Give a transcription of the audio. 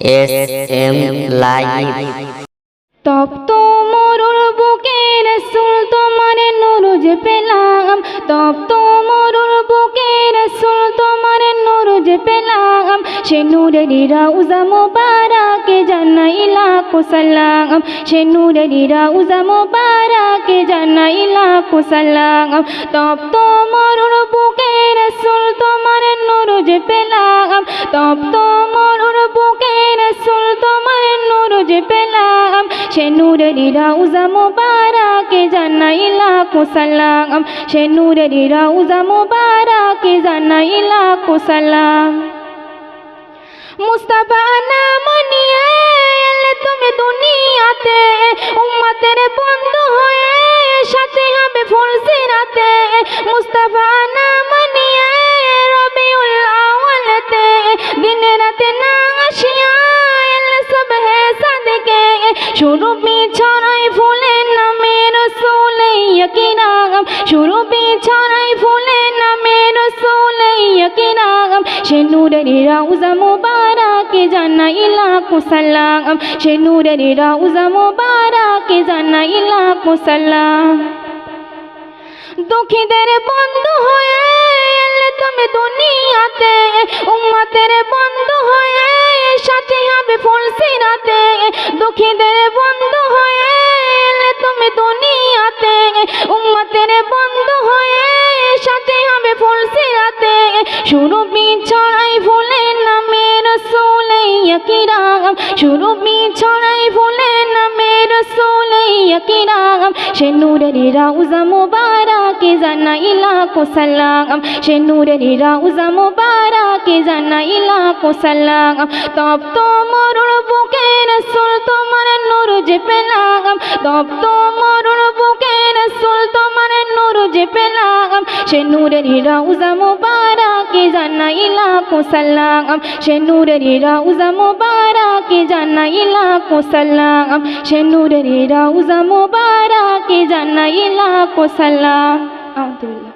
S M live তপ্ত মরুর বুকে রসুল তোমার নুরুজ পেলাম। তপ্ত মরুর বুকে রসুল তোমার নুরুজ পেলাম। সে নূরেরই রাউজা মোবারকে জানাই লাখো সালাম সে নূরেরই রাউজা মোবারকে জানাই লাখো সালাম তপ্ত মরুর বুকে রসুল তোমার নুরুজ পেলাম। তপ্ত পেলাম, সে নূরেরই রাউজা মোবারকে জানাই লাখো সালাম। সে নূরেরই রাউজা মোবারকে জানাই লাখো সালাম। মুস্তাফা নাম নিয়ে তুমি দুনিয়াতে, উম্মতের বন্ধু হয়ে সাথে হবে ফুলসিরাতে মুস্তাফা শুরু পিছড়াই ফুলের নামে রসুলে ইয়কিনাম শুরু পিছড়াই ফুলের নামে রসুলে ইয়কিনাম সে নূরের রাউজা মুবারকে জানাই লাখো সালাম সে নূরের রাউজা মুবারকে জানাই লাখো সালাম দুঃখীদের বন্ধু হয়ে তুমি দুনিয়াতে, উম্মতের দুঃখীদের বন্ধু হয়ে তুমি দুনিয়াতে। উম্মতের বন্ধু হয়ে সাথে হবে ফুলসিরাতে শুরু ছড়াই ফুলের নামে রসুলে কিরাম শুরু ছড়াই ফুলের নামে রসুলে কিরাম সে নূরের রাউজা মুবারকে জানাই লাখো সালাম। সে নূরের রাউজা মুবারকে জানাই লাখো সালাম। তপ্ত মরুর বুকে তপ্ত মরুর বুকে রসুল তোমার নূর যে পেলাম। সে নূরের রাউজা মুবারকে জানাই লাখো সালাম সে নূরের রাউজা মুবারকে জানাই লাখো সালাম সে নূরের রাউজা মুবারকে জানাই লাখো সালাম আলহামদুলিল্লাহ